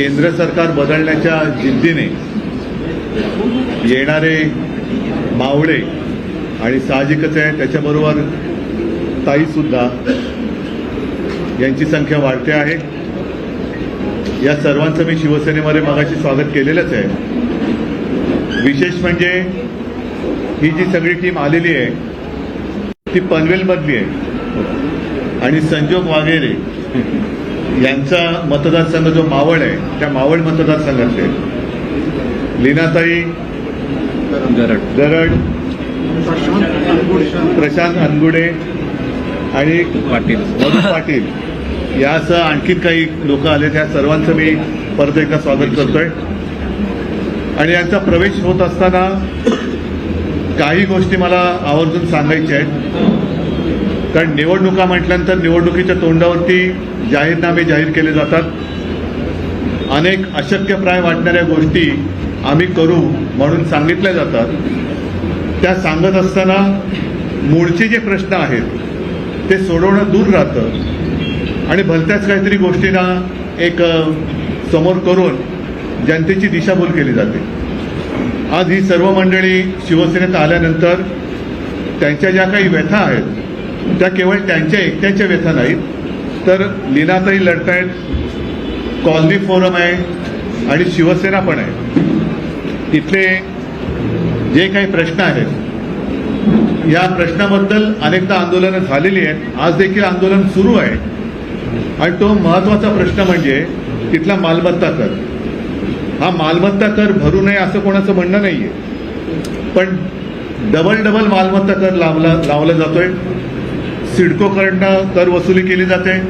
केंद्र सरकार बदलण्याच्या जिद्दीने येणारे मावळे आणि साहजिकच आहे त्याच्याबरोबर ताईसुद्धा यांची संख्या वाढते आहे. या सर्वांचं मी शिवसेनेमध्ये मगाशी स्वागत केलेलंच आहे. विशेष म्हणजे ही जी सगळी टीम आलेली आहे ती पनवेलमधली आहे. आणि संजोग वाघेरे. यांचा मतदारसंघ जो मावळ आहे त्या मावळ मतदारसंघातले लीनाताई गरड. गरड प्रशांत अनगुडे आणि पाटील. मधु पाटील. यासह आणखीन काही लोक आले त्या सर्वांचं मी परत एकदा स्वागत करतोय. आणि यांचा प्रवेश होत असताना काही गोष्टी मला आवर्जून सांगायच्या आहेत. कारण निवडणुका म्हटल्यानंतर निवडणुकीच्या तोंडावरती जाहीरनामे जाहीर केले जातात. अनेक अशक्यप्राय वाटणाऱ्या गोष्टी आम्ही करू म्हणून सांगितल्या जातात. त्या सांगत असताना मूळचे जे प्रश्न आहेत ते सोडवणं दूर राहतं. आणि भलत्याच काहीतरी गोष्टींना एक समोर करून जनतेची दिशाभूल केली जाते. आज ही सर्व मंडळी शिवसेनेत आल्यानंतर त्यांच्या ज्या काही व्यथा आहेत त्या केवळ त्यांच्या एकट्याच्या व्यथा नाहीत तर लीनाताई लढतायत कॉलनी फोरम आहे आणि शिवसेना पण आहे. तिथले जे काही प्रश्न आहेत या प्रश्नाबद्दल अनेकदा आंदोलनं झालेली आहेत आज देखील आंदोलन सुरू आहे. आणि तो महत्त्वाचा प्रश्न म्हणजे तिथला मालमत्ता कर. हा मालमत्ता कर भरू नये असं कोणाचं म्हणणं नाहीये. पण डबल डबल मालमत्ता कर लावला लावला जातोय. सिडकोकडनं कर वसुली केली जाते.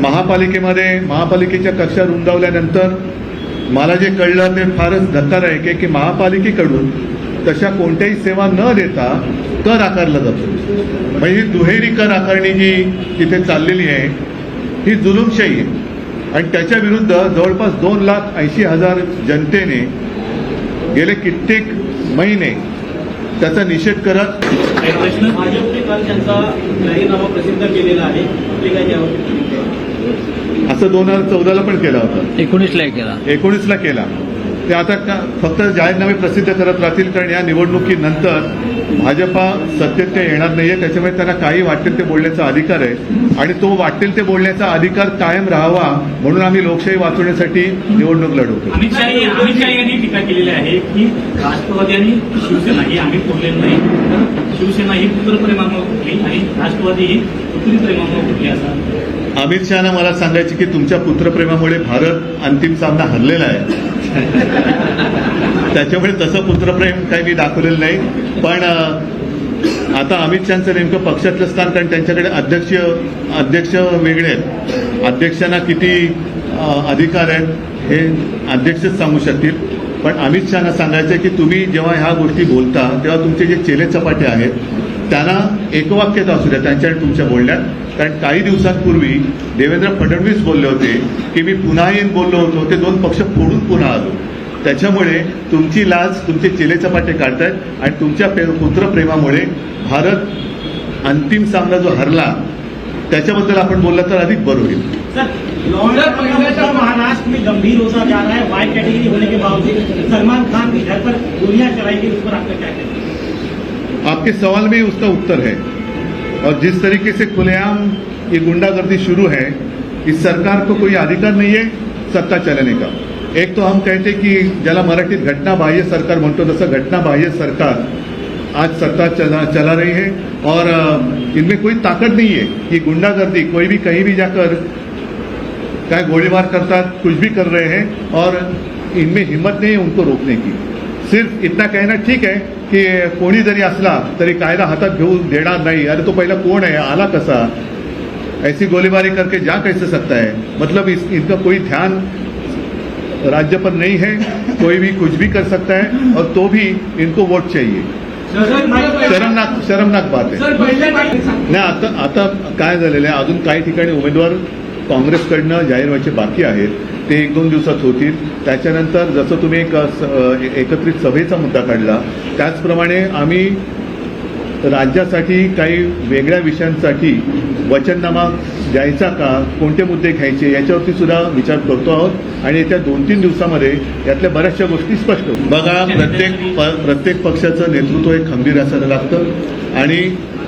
महापालिकेमध्ये महापालिकेच्या कक्षा रुंदावल्यानंतर मला जे कळलं ते फारच धक्कादायक आहे की महापालिकेकडून तशा कोणत्याही सेवा न देता कर आकारला जातो. म्हणजे ही दुहेरी कर आकारणी जी तिथे चाललेली आहे ही जुलुमशाही आहे. आणि त्याच्या विरुद्ध जवळपास दोन लाख ऐंशी हजार जनतेने गेले कित्येक महिने त्याचा निषेध करत भाजपने काल त्यांचा जाहीरनामा प्रसिद्ध केलेला आहे. आपली काय त्यावर प्रतिक्रिया आहे? असं दोन हजार चौदाला पण केला होता. एकोणीसला एक केला. एकोणीसला केला. ते आता का फक्त जाहीरनामे प्रसिद्ध करत राहतील कारण या निवडणुकीनंतर भाजपा सत्तेत ते येणार नाहीये. त्याच्यामुळे त्यांना काही वाटेल ते बोलण्याचा अधिकार आहे. आणि तो वाटेल ते बोलण्याचा अधिकार कायम राहावा म्हणून आम्ही लोकशाही वाचवण्यासाठी निवडणूक लढवतो अमित शाह अमित शाह यांनी टीका केलेली आहे की राष्ट्रवादी आणि शिवसेना ही आम्ही फोडलेलं नाही. तर शिवसेना ही पुत्रप्रेमामुळे फुटली आणि राष्ट्रवादी ही पुत्रीप्रेमामुळे फुटली असं अमित शहाना मला सांगायचे की तुमच्या पुत्रप्रेमामुळे भारत अंतिम सामना हरलेला आहे. त्याच्यामुळे तसं पुत्रप्रेम काही मी दाखवलेलं नाही. पण आता अमित शहाचं नेमकं पक्षातलं स्थान कारण त्यांच्याकडे अध्यक्ष अध्यक्ष वेगळे आहेत. अध्यक्षांना किती अधिकार आहेत हे अध्यक्षच सांगू शकतील. पण अमित शहाना सांगायचं आहे की तुम्ही जेव्हा ह्या गोष्टी बोलता तेव्हा तुमचे जे चेले चपाटे आहेत त्यांना एकवाक्यता असू द्या त्यांच्या आणि तुमच्या बोलण्यात. कारण काही दिवसांपूर्वी देवेंद्र फडणवीस बोलले होते की मी पुन्हा येईन बोललो होतो ते दोन पक्ष फोडून पुन्हा आलो. त्याच्यामुळे तुमची लाज तुमचे चेलेचपाटे काढतायत आणि तुमच्या पुत्रप्रेमामुळे भारत अंतिम सामना जो हरला त्याच्याबद्दल आपण बोलला तर अधिक बरं होईल. महाराष्ट्र में गंभीर होता जा रहा है कैटेगरी होने के बावजूद सलमान खान के घर पर गोलियां चलाई गई उस पर आपका क्या आपके सवाल में उसका उत्तर है। और जिस तरीके से खुलेआम ये गुंडागर्दी शुरू है, इस सरकार को कोई अधिकार नहीं है सत्ता चलाने का। एक तो हम कहते कि ज्याला मराठीत घटना बाह्य सरकार म्हणतो घटना बाह्य सरकार आज सत्ता चला चला रही है। और इनमें कोई ताकत नहीं है। कि गुंडागर्दी कोई भी कहीं भी जाकर क्या गोलीबार करता, कुछ भी कर रहे हैं, और इनमें हिम्मत नहीं है उनको रोकने की। सिर्फ इतना कहना ठीक है की कोणी जरी असला तरी कायदा हातात घेऊ देणार नाही. अरे तो पहिला कोण आहे? आला कसा? ऐसी गोलीबारी करके जा कैसे सकता है? मतलब इस, इनका कोई ध्यान राज्य पर नहीं है कोई भी कुछ भी कर सकता है और तो भी इनको वोट चाहिए। शर्मनाक शर्मनाक बात है। नाही आता आता काय झालेलं आहे? अजून काही ठिकाणी उमेदवार काँग्रेसकडनं जाहीर व्हायचे बाकी आहेत. ते एक दोन दिवसात होतील. त्याच्यानंतर जसं तुम्ही एक स- एकत्रित सभेचा मुद्दा काढला त्याचप्रमाणे आम्ही राज्यासाठी काही वेगळ्या विषयांसाठी वचननामा द्यायचा का कोणते मुद्दे घ्यायचे याच्यावरती सुद्धा विचार करतो आहोत. आणि येत्या दोन तीन दिवसामध्ये यातल्या बऱ्याचशा गोष्टी स्पष्ट होतील. बघा प्रत्येक प- प्रत्येक पक्षाचं नेतृत्व हे खंबीर असायला लागतं. आणि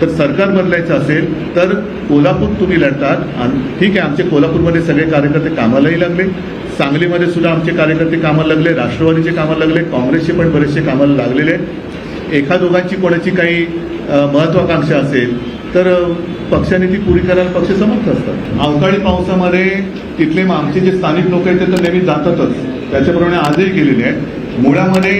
तर सरकार बदलायचं असेल तर कोल्हापूर तुम्ही लढतात. आणि ठीक आहे आमचे कोल्हापूरमध्ये सगळे कार्यकर्ते कामालाही लागले. सांगलीमध्ये सुद्धा आमचे कार्यकर्ते कामाला लागले राष्ट्रवादीचे कामाला लागले काँग्रेसचे पण बरेचसे कामाला लागलेले आहेत. एका दोघांची कोणाची काही महत्वाकांक्षा असेल तर पक्षाने ती पुरी करायला पक्ष समर्थ असतात. अवकाळी पावसामध्ये तिथले मग आमचे जे स्थानिक लोक आहेत ते तर नेहमी जातातच. त्याच्याप्रमाणे आजही गेलेले आहेत. मुळामध्ये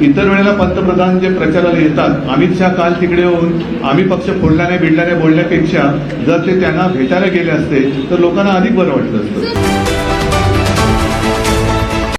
इतर वेळेला पंतप्रधान जे प्रचाराला येतात अमित शहा काल तिकडे येऊन आम्ही पक्ष फोडल्याने बिडल्याने बोलण्यापेक्षा जर ते त्यांना भेटायला गेले असते तर लोकांना अधिक बरं वाटलं असतं.